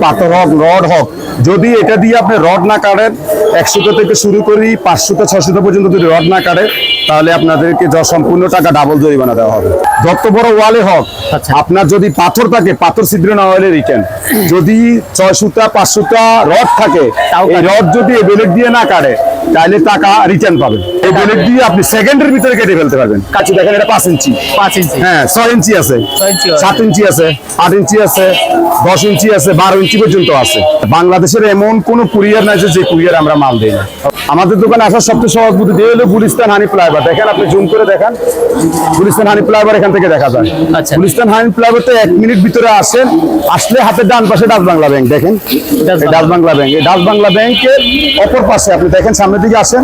পাথর হোক রড হোক যদি এটা দিয়ে আপনি রড না কাটেন একশোটা থেকে শুরু করি পাঁচশোটা ছশোটা পর্যন্ত যদি রড না কাটে তাহলে আপনাদেরকে য- সম্পূর্ণ টাকা ডাবল জরিমানা দেওয়া হবে। যত বড় ওয়ালে হোক আচ্ছা। আপনার যদি পাথর থাকে পাথর ছিদ্র না হলে রিটার্ন যদি ছয়শোটা পাঁচশোটা রড থাকে এই রড যদি এই বেলেট দিয়ে না কাটে তাহলে টাকা রিটার্ন পাবেন। এই দিয়ে আপনি সেকেন্ডের ভিতরে কেটে ফেলতে পারবেন। কাছে দেখেন এটা পাঁচ ইঞ্চি। পাঁচ ইঞ্চি। হ্যাঁ ছয় ইঞ্চি আছে। সাত ইঞ্চি আছে আট ইঞ্চি আছে দশ ইঞ্চি আছে বারো ইঞ্চি পর্যন্ত আছে। বাংলাদেশের এমন কোন কুরিয়ার নাই যে কুরিয়ার আমরা মাল দিই না। আমাদের দোকানে আসার সবচেয়ে সহজ বুদ্ধি দিয়ে হলো গুলিস্তান হানি ফ্লাইওভার দেখেন আপনি জুম করে দেখেন। গুলিস্তান হানি ফ্লাইওভার এখান থেকে দেখা যায়। আচ্ছা। গুলিস্তান হানি ফ্লাইওভারতে এক মিনিট ভিতরে আসেন আসলে হাতের ডান পাশে ডাচ বাংলা ব্যাংক দেখেন? ডাচ বাংলা। ব্যাংক এই ডাচ বাংলা ব্যাংকের অপর পাশে আপনি দেখেন সামনের দিকে আসেন।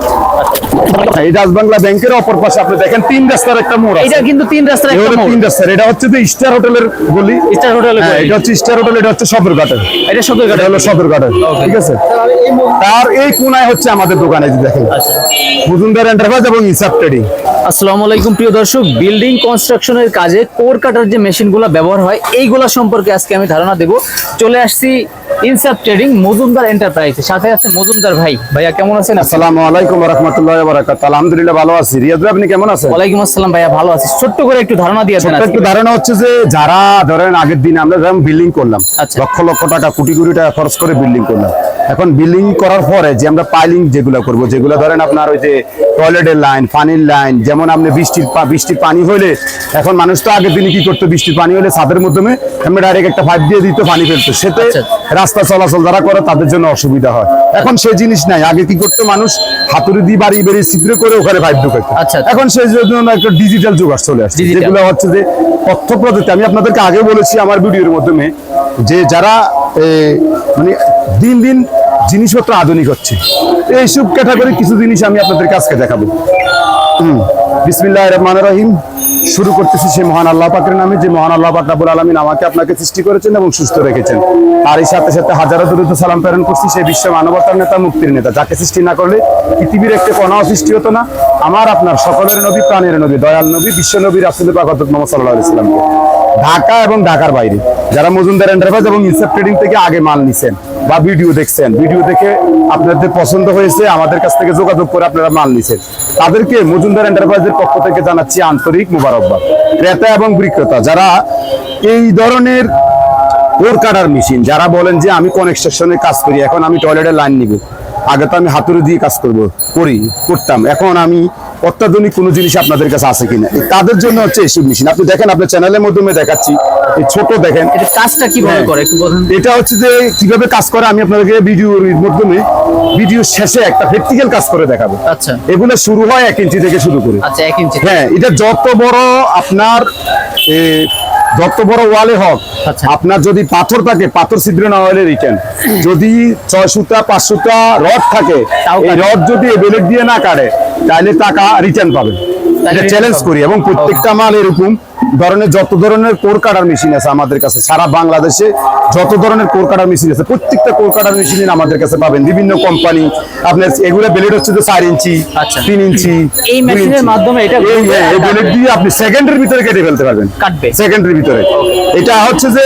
এই ডাচ ব্যাংকের অপর পাশে আপনি দেখেন তিন রাস্তার একটা মোড় এটা কিন্তু তিন রাস্তার একটা মোড়। তিন রাস্তার এটা হচ্ছে যে স্টার হোটেলের গলি। স্টার হোটেলের হ্যাঁ, এটা হচ্ছে স্টার হোটেল এটা হচ্ছে সদরঘাটের। এটা সদর হলো সদরঘাটের ঠিক আছে? তার এই কোনায় হচ্ছে আমাদের দোকানে যে দেখেন। আচ্ছা। মজুমদার এন্টারপ্রাইজ এবং ইসাব ট্রেডিং আসসালামু আলাইকুম প্রিয় দর্শক। বিল্ডিং কনস্ট্রাকশনের কাজে কোর কাটার যে মেশিনগুলো ব্যবহার হয় এইগুলা সম্পর্কে আজকে আমি ধারণা দেব। চলে আসছি ইনসাপ ট্রেডিং মজুমদার এন্টারপ্রাইজ সাথে আছে মজুমদার ভাই। ভাইয়া কেমন আছেন আসসালামু আলাইকুম রহমতুল্লাহ বারাকাত আলহামদুলিল্লাহ ভালো আছি। রিয়াদ ভাই আপনি কেমন আছেন? ওয়ালাইকুম আসসালাম ভাইয়া ভালো আছি। ছোট্ট করে একটু ধারণা দিয়ে দেন একটু ধারণা হচ্ছে যে যারা ধরেন আগের দিন আমরা যেমন বিল্ডিং করলাম আচ্ছা। লক্ষ লক্ষ টাকা কোটি কোটি টাকা খরচ করে বিল্ডিং করলাম। এখন বিল্ডিং করার পরে যে আমরা পাইলিং যেগুলো করব যেগুলো ধরেন আপনার ওই যে টয়লেটের লাইন পানির লাইন যেমন আপনি বৃষ্টির বৃষ্টির পানি হলে এখন মানুষ তো আগের দিনে কি করতো? বৃষ্টির পানি হলে ছাদের মাধ্যমে আমরা ডাইরেক্ট একটা পাইপ দিয়ে দিত পানি ফেলতো। সেতে আচ্ছা। রাস্তা চলাচল যারা করে তাদের জন্য অসুবিধা হয়। এখন সেই জিনিস নাই। আগে কি করতো মানুষ? হাতুড়ি দিয়ে বাড়ি বেরিয়ে ছিদ্র করে ওখানে পাইপ ঢুকাইতো। আচ্ছা। এখন সেই জন্য একটা ডিজিটাল যুগ আস চলে আসছে। যেগুলো হচ্ছে যে তথ্য প্রযুক্তি। আমি আপনাদেরকে আগে বলেছি আমার ভিডিওর মাধ্যমে যে যারা মানে দিন দিন জিনিসপত্র আধুনিক হচ্ছে। এইসব ক্যাটাগরি কিছু জিনিস আমি আপনাদের আজকে দেখাবো। হুম বিসমিল্লাহ রহমান রহিম। শুরু করতেছি সেই মহান আল্লাহ পাকের নামে, যে মহান আল্লাহ পাক রাবুল আলমিন আমাকে আপনাকে সৃষ্টি করেছেন এবং সুস্থ রেখেছেন। আর এই সাথে সাথে হাজারো দূরত্ব সালাম প্রেরণ করছি সেই বিশ্ব মানবতার নেতা, মুক্তির নেতা। যাকে সৃষ্টি না করলে পৃথিবীর একটি কণাও সৃষ্টি হতো না। আমার, আপনার সকলের নবী, প্রাণের নবী, দয়াল নবী, বিশ্ব নবী রাসুল পাক মোহাম্মদ সাল্লাল্লাহু আলাইহি সাল্লামকে। ঢাকা এবং ঢাকার বাইরে। যারা মজুমদার এন্টারপ্রাইজ এবং ইনসেপ ট্রেডিং থেকে আগে মাল নিছেন। বা ভিডিও দেখছেন, ভিডিও দেখে আপনাদের পছন্দ হয়েছে, আমাদের কাছ থেকে যোগাযোগ করে আপনারা মাল নিছেন। তাদেরকে মজুমদার এন্টারপ্রাইজের পক্ষ থেকে জানাচ্ছি আন্তরিক মুবারকবাদ। ক্রেতা এবং বিক্রেতা, যারা এই ধরনের কোর কাটার মেশিন, যারা বলেন যে আমি কনস্ট্রাকশনে কাজ করি, এখন আমি টয়লেটের লাইন নিব। আগে তো আমি হাতুড়ি দিয়ে কাজ করব, করি, করতাম। এখন আমি অত্যাধুনিক কোনো জিনিস আপনাদের কাছে আছে কিনা? তাদের জন্য হচ্ছে এইসব মেশিন। আপনি দেখেন, আপনার চ্যানেলের মাধ্যমে দেখাচ্ছি। এই ছোট দেখেন। এটা কাজটা কীভাবে হ্যাঁ। করে? একটু বলুন। এটা হচ্ছে যে কীভাবে কাজ করে আমি আপনাদেরকে ভিডিওর মাধ্যমে ভিডিও শেষে একটা প্র্যাকটিক্যাল কাজ করে দেখাবো। আচ্ছা। এগুলো শুরু হয় ইঞ্চি থেকে শুরু করে। আচ্ছা ইঞ্চি হ্যাঁ এটা যত বড় আপনার যত বড় ওয়ালে হোক আচ্ছা। আপনার যদি পাথর থাকে পাথর ছিদ্র না হলে রিটার্ন যদি ছয়শোটা পাঁচশোটা রড থাকে তাও এই। রড যদি এই বেলেট দিয়ে না কাটে তাহলে টাকা রিটার্ন পাবেন। এটা চ্যালেঞ্জ করি এবং প্রত্যেকটা মাল এরকম। ধরনের যত ধরনের কোর কাটার মেশিন আছে আমাদের কাছে সারা বাংলাদেশে যত ধরনের কোর কাটার মেশিন আছে প্রত্যেকটা কোর কাটার মেশিন আমাদের কাছে পাবেন। বিভিন্ন কোম্পানি আপনার এগুলো বেলেট হচ্ছে যে চার ইঞ্চি আচ্ছা। তিন ইঞ্চি এই মেশিনের মাধ্যমে এটা এই বেলেট দিয়ে আপনি সেকেন্ডের ভিতরে কেটে ফেলতে পারবেন। কাটবে? সেকেন্ডের ভিতরে। এটা হচ্ছে যে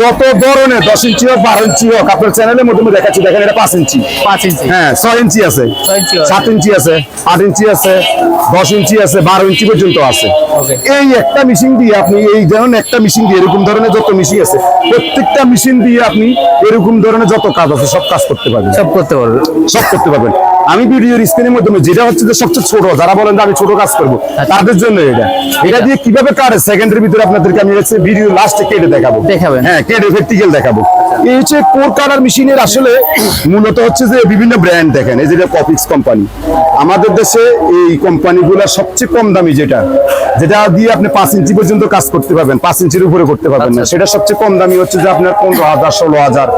যত ধরনের দশ ইঞ্চি হোক বারো ইঞ্চি হোক আপনার চ্যানেলের মধ্যে দেখাচ্ছি দেখেন এটা পাঁচ ইঞ্চি। পাঁচ ইঞ্চি। হ্যাঁ ছয় ইঞ্চি আছে। সাত ইঞ্চি আছে আট ইঞ্চি আছে দশ ইঞ্চি আছে বারো ইঞ্চি পর্যন্ত আছে। এই একটা মেশিন দিয়ে আপনি এই যেমন একটা মেশিন দিয়ে এরকম ধরনের যত মেশিন আছে প্রত্যেকটা মেশিন দিয়ে আপনি এরকম ধরনের যত কাজ আছে সব কাজ করতে পারবেন। সব করতে পারবেন। সব করতে পারবেন। আমি ভিডিওর স্ক্রিনের মাধ্যমে যেটা হচ্ছে যে সবচেয়ে ছোট যারা বলেন যে আমি ছোট কাজ করব তাদের জন্য এটা। এটা দিয়ে কীভাবে কাটে সেকেন্ডের ভিতরে আপনাদেরকে আমি হচ্ছে ভিডিও লাস্টে কেটে দেখাবো। দেখাবেন। হ্যাঁ কেটে প্র্যাকটিক্যাল দেখাবো। এই হচ্ছে কোর কাটার মেশিনের আসলে মূলত হচ্ছে যে বিভিন্ন ব্র্যান্ড দেখেন এই যেটা কপিক্স কোম্পানি আমাদের দেশে এই কোম্পানিগুলোর সবচেয়ে কম দামি যেটা যেটা দিয়ে আপনি পাঁচ ইঞ্চি পর্যন্ত কাজ করতে পারবেন পাঁচ ইঞ্চির উপরে করতে পারবেন না। আচ্ছা। সেটা সবচেয়ে কম দামি হচ্ছে যে আপনার পনেরো হাজার ষোলো হাজার।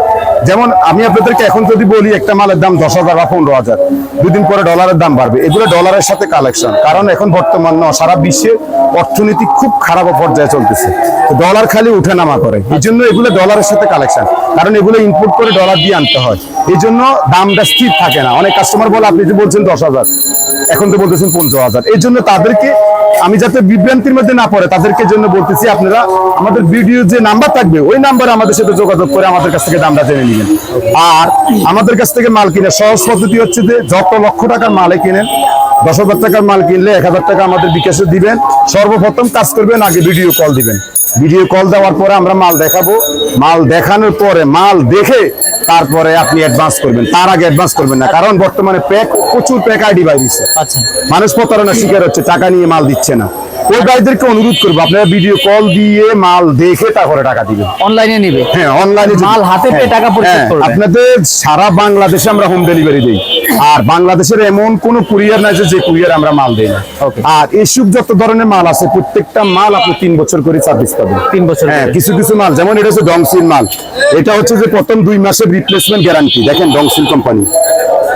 যেমন আমি আপনাদেরকে এখন যদি বলি, একটা মালের দাম দশ হাজার বা পনেরো হাজার। দুদিন পরে ডলারের দাম বাড়বে। এগুলো ডলারের সাথে কালেকশন কারণ এখন বর্তমান সারা বিশ্বে অর্থনীতি খুব খারাপ পর্যায়ে চলতেছে। ডলার খালি উঠে নামা করে। এই জন্য এগুলো ডলারের সাথে কালেকশন কারণ এগুলো ইনপুট করে ডলার দিয়ে আনতে হয়। এই জন্য দামটা স্থির থাকে না। অনেক কাস্টমার বলে, আপনি যে বলছেন দশ হাজার। এখন তো বলতেছেন পঞ্চাশ হাজার। এই জন্য তাদেরকে আমি যাতে বিভ্রান্তির মধ্যে না পড়ে, তাদেরকে জন্য বলতেছি আপনারা আমাদের ভিডিও যে নাম্বার থাকবে, ওই নাম্বারে আমাদের সাথে যোগাযোগ করে আমাদের কাছ থেকে দামটা জেনে নিবেন। আর আমাদের কাছ থেকে মাল কিনে, সহজ পদ্ধতি হচ্ছে যে যত লক্ষ টাকার মালে কিনেন, দশ হাজার টাকার মাল কিনলে এক হাজার টাকা আমাদের বিকাশে দিবেন, সর্বপ্রথম কাজ করবেন আগে ভিডিও কল দিবেন। ভিডিও কল দেওয়ার পরে আমরা মাল দেখাবো। মাল দেখানোর পরে মাল দেখে তারপরে আপনি অ্যাডভান্স করবেন। তার আগে অ্যাডভান্স করবেন না কারণ বর্তমানে প্যাক প্রচুর প্যাক আইডি বাইরেছে আচ্ছা। মানুষ প্রতারণা শিকার হচ্ছে টাকা নিয়ে মাল দিচ্ছে না। ওই ভাইদেরকে অনুরোধ করব আপনারা ভিডিও কল দিয়ে মাল দেখে তারপরে টাকা দিবেন অনলাইনে নিবে? হ্যাঁ অনলাইনে মাল হাতে পেয়ে টাকা পরিশোধ করবে। আপনাদের সারা বাংলাদেশে আমরা হোম ডেলিভারি দিই। আর বাংলাদেশের এমন কোন কুরিয়ার নাই যে কুরিয়ার আমরা মাল দেই না. আর এইসব যত ধরনের মাল আছে প্রত্যেকটা মাল আপনি তিন বছর করে সার্ভিস পাবেন। তিন বছর হ্যাঁ কিছু কিছু মাল যেমন এটা হচ্ছে ডংসিল মাল। এটা হচ্ছে যে প্রথম দুই মাসের রিপ্লেসমেন্ট গ্যারান্টি দেখেন ডংসিল কোম্পানি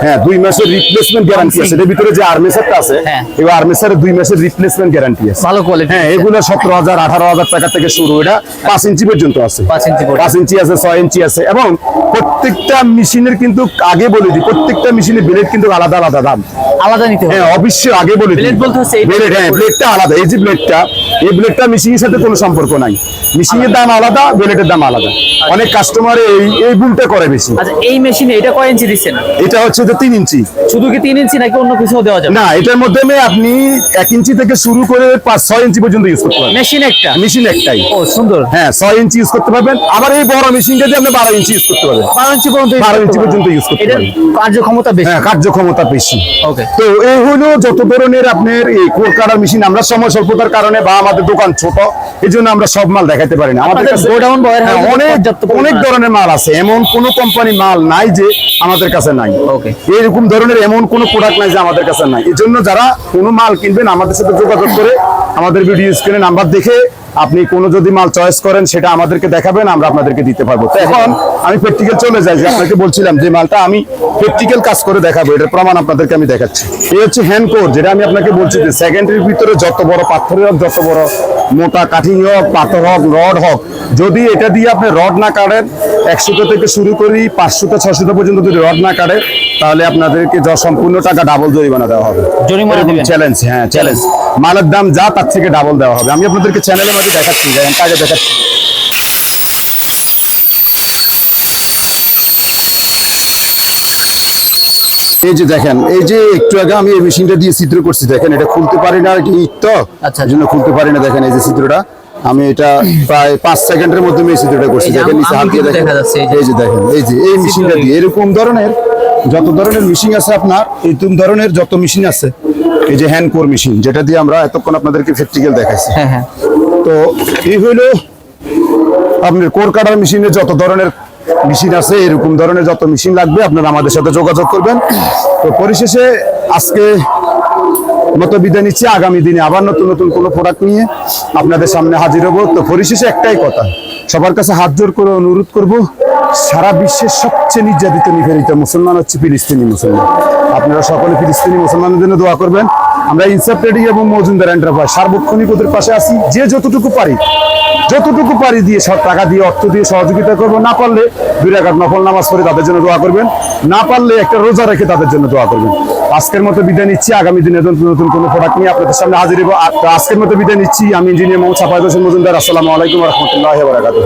হ্যাঁ দুই মাসের রিপ্লেসমেন্ট গ্যারান্টি আছে। এর ভিতরে যে আর্মেসারটা আছে হ্যাঁ। এই আর্মেসারের দুই মাসের রিপ্লেসমেন্ট গ্যারান্টি আছে। ভালো কোয়ালিটি হ্যাঁ এগুলো সতেরো হাজার আঠারো হাজার টাকা থেকে শুরু এটা পাঁচ ইঞ্চি পর্যন্ত আছে। পাঁচ ইঞ্চি ইঞ্চি আছে ছয় ইঞ্চি আছে এবং প্রত্যেকটা মেশিনের কিন্তু আগে বলে দিই প্রত্যেকটা মেশিনের ব্লেড কিন্তু আলাদা আলাদা দাম। আলাদা নিতে হবে। হ্যাঁ অবশ্যই আগে বলে দিই। Blade বলতে হচ্ছে এই ব্লেড হ্যাঁ ব্লেডটা আলাদা। এই যে ব্লেডটা এই ব্লেডটা মেশিনের সাথে কোনো সম্পর্ক নাই। মেশিনের দাম আলাদা ব্লেডের দাম আলাদা। অনেক কাস্টমার এই এই ভুলটা করে বেশি। আচ্ছা এই মেশিনে এটা কয় ইঞ্চি দিচ্ছেন এটা হচ্ছে যে তিন ইঞ্চি শুধু কি তিন ইঞ্চি নাকি অন্য কিছু দেওয়া যাবে? না এটার মাধ্যমে আপনি এক ইঞ্চি থেকে শুরু করে পাঁচ ছয় ইঞ্চি পর্যন্ত ইউজ করতে পারবেন। মেশিন একটা? মেশিন একটাই। ও সুন্দর। হ্যাঁ ছয় ইঞ্চি ইউজ করতে পারবেন। আবার এই বড় মেশিনটা দিয়ে আপনি বারো ইঞ্চি ইউজ করতে পারবেন। বারো ইঞ্চি পর্যন্ত use 12 ইঞ্চি পর্যন্ত use করতে এটার পারবেন। কার্যক্ষমতা বেশি? হ্যাঁ কার্যক্ষমতা বেশি। ওকে তো এই হলো যত ধরনের আপনার এই কোর কাটার মেশিন আমরা সময় স্বল্পতার কারণে বা আমাদের দোকান ছোট এই জন্য আমরা সব মাল দেখাতে পারি না। আমাদের হ্যাঁ, অনেক অনেক ধরনের মাল আছে। এমন কোন কোম্পানি মাল নাই যে আমাদের কাছে নাই। এইরকম এরকম ধরনের এমন কোন প্রোডাক্ট নাই যে আমাদের কাছে নাই। এই জন্য যারা কোনো মাল কিনবেন আমাদের সাথে যোগাযোগ করে আমাদের ভিডিও স্ক্রিনে নাম্বার দেখে আপনি কোনো যদি মাল চয়েস করেন, সেটা আমাদেরকে দেখাবেন, আমরা আপনাদেরকে দিতে পারব। তো এখন আমি প্র্যাকটিক্যাল চলে যাই, যে আপনাকে বলছিলাম যে মালটা আমি প্র্যাকটিক্যাল কাজ করে দেখাবো, এটার প্রমাণ আপনাদেরকে আমি দেখাচ্ছি। এই হচ্ছে হ্যান্ড কোর যেটা আমি আপনাকে বলছি যে সেকেন্ডের ভিতরে যত বড় পাথরের যত বড় মোটা কাঠিং হোক পাথর হোক রড হোক যদি এটা দিয়ে আপনি রড না কাটেন একশোটা থেকে শুরু করি পাঁচশোটা ছশোটা পর্যন্ত যদি রড না কাটে তাহলে আপনাদেরকে যা সম্পূর্ণ টাকা ডাবল জরিমানা দেওয়া হবে। জরিমানা? চ্যালেঞ্জ হ্যাঁ চ্যালেঞ্জ মালের দাম যা তার থেকে ডাবল দেওয়া হবে। আমি আপনাদেরকে চ্যানেলের মাঝে দেখাচ্ছি কাজে দেখাচ্ছি। এই যে দেখেন এই যে একটু আগে আমি এই মেশিনটা দিয়ে চিত্র করছি দেখেন এটা খুলতে পারি না এটা ইট তো আচ্ছা। জন্য খুলতে পারি না দেখেন এই যে চিত্রটা আমি এটা প্রায় পাঁচ সেকেন্ডের মধ্যে আমি এই চিত্রটা করছি দেখেন নিচে হাত দিয়ে দেখেন দেখা যাচ্ছে, এই যে। দেখেন এই যে এই মেশিনটা দিয়ে এরকম ধরনের যত ধরনের মেশিন আছে আপনার এরকম ধরনের যত মেশিন আছে এই যে হ্যান্ড কোর মেশিন যেটা দিয়ে আমরা এতক্ষণ আপনাদেরকে প্র্যাকটিক্যাল দেখাইছি হ্যাঁ হ্যাঁ তো এই হইল আপনার কোর কাটার মেশিনে যত ধরনের মেশিন আছে, এরকম ধরনের যত মেশিন লাগবে, আপনারা আমাদের সাথে যোগাযোগ করবেন। তো পরিশেষে আজকে মতো বিদায় নিচ্ছি, আগামী দিনে আবার নতুন নতুন কোনো প্রোডাক্ট নিয়ে আপনাদের সামনে হাজির হব। তো পরিশেষে একটাই কথা, সবার কাছে হাত জোর করে অনুরোধ করব, সারা বিশ্বের সবচেয়ে নির্যাতিত নিপীড়িত মুসলমান হচ্ছে ফিলিস্তিনি মুসলমান। আপনারা সকলে ফিলিস্তিনি মুসলমানদের জন্য দোয়া করবেন। আমরা ইনসাফ এবং মজুমদার এন্টারপ্রাইজ সার্বক্ষণিক ওদের পাশে আছি। যে যতটুকু পারি যতটুকু পারি দিয়ে সব টাকা দিয়ে, অর্থ দিয়ে সহযোগিতা করব। না পারলে দুই রাকাত নফল নামাজ পড়ে তাদের জন্য দোয়া করবেন। না পারলে একটা রোজা রেখে তাদের জন্য দোয়া করবেন। আজকের মতো বিদায় নিচ্ছি। আগামী দিনে নতুন নতুন কোনো প্রোডাক্ট নিয়ে আপনাদের সামনে হাজির হব। আজকের মতো বিদায় নিচ্ছি। আমি ইঞ্জিনিয়ার মোহাম্মদ সাফায়দ হোসেন মজুমদার। আসসালামু আলাইকুম রহমতুল্লাহ বারাকাতুহ।